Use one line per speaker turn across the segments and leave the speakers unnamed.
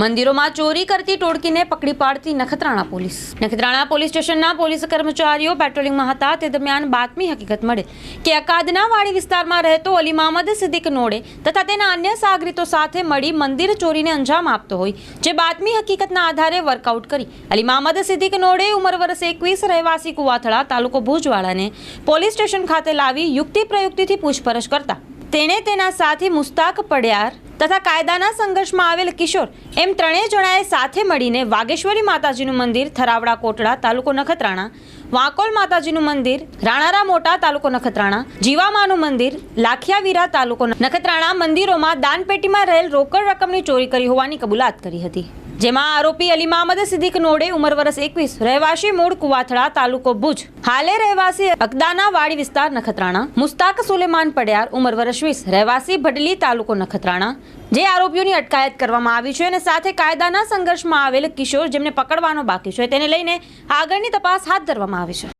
મંદિરોમાં ચોરી કરતી ટોળકીને પકડી પાડતી નખત્રાણા પોલીસ. નખત્રાણા પોલીસ સ્ટેશનના પોલીસ કર્મચારીઓ પેટ્રોલિંગમાં હતા. તે દરમિયાન બાતમી હકીકત મળે કે અકાદના વાડી વિસ્તારમાં રહેતો અલી મહમદ સિદ્દીક નોડે તથા તેના અન્ય સાગરીતો સાથે મળી મંદિર ચોરીને અંજામ આપતો હોય જે બાતમી હકીકતના આધારે વર્કઆઉટ કરી. અલી મહમદ સિદ્દીક નોડે ઉંમર વર્ષ એકવીસ રહેવાસી કુવાથળા તાલુકો ભુજવાળાને પોલીસ સ્ટેશન ખાતે લાવી યુક્તિ પ્રયુક્તિથી પૂછપરછ કરતા. તેણે તેના સાથી મુસ્તાક પડિયાર તથા કાયદાના સંઘર્ષમાં આવેલ કિશોર એમ ત્રણેય જણાએ સાથે મળીને વાગેશ્વરી માતાજીનું મંદિર, થરાવડા કોટડા, તાલુકો નખત્રાણા, વાંકોલ માતાજીનું મંદિર, રાણારા મોટા તાલુકો નખત્રાણા, જીવામાનું મંદિર, લાખિયાવીરા તાલુકો નખત્રાણા મંદિરોમાં દાનપેટીમાં રહેલ રોકડ રકમની ચોરી કરી હોવાની કબૂલાત કરી હતી. જેમાં આરોપી અલી મહમદ સિદ્દીક નોડે ઉંમર વર્ષ એકવીસ, રહેવાસી મૂળ કુવાથડા તાલુકો ભુજ. હાલે રહેવાસી અકદાના વાડી વિસ્તાર નખત્રાણા. મુસ્તાક સુલેમાન પડ્યાર ઉંમર વર્ષ વીસ, રહેવાસી ભડલી તાલુકો નખત્રાણા. જે આરોપીઓની અટકાયત કરવામાં આવી છે અને સાથે કાયદાના સંઘર્ષમાં આવેલ કિશોર જેમને પકડવાનો બાકી છે, તેને લઈને આગળની તપાસ હાથ ધરવામાં આવી છે.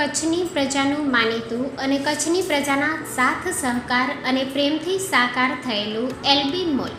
કચ્છની પ્રજાનું માનીતું અને કચ્છની પ્રજાના સાથ સહકાર અને પ્રેમથી સાકાર થયેલું એલબી મોલ.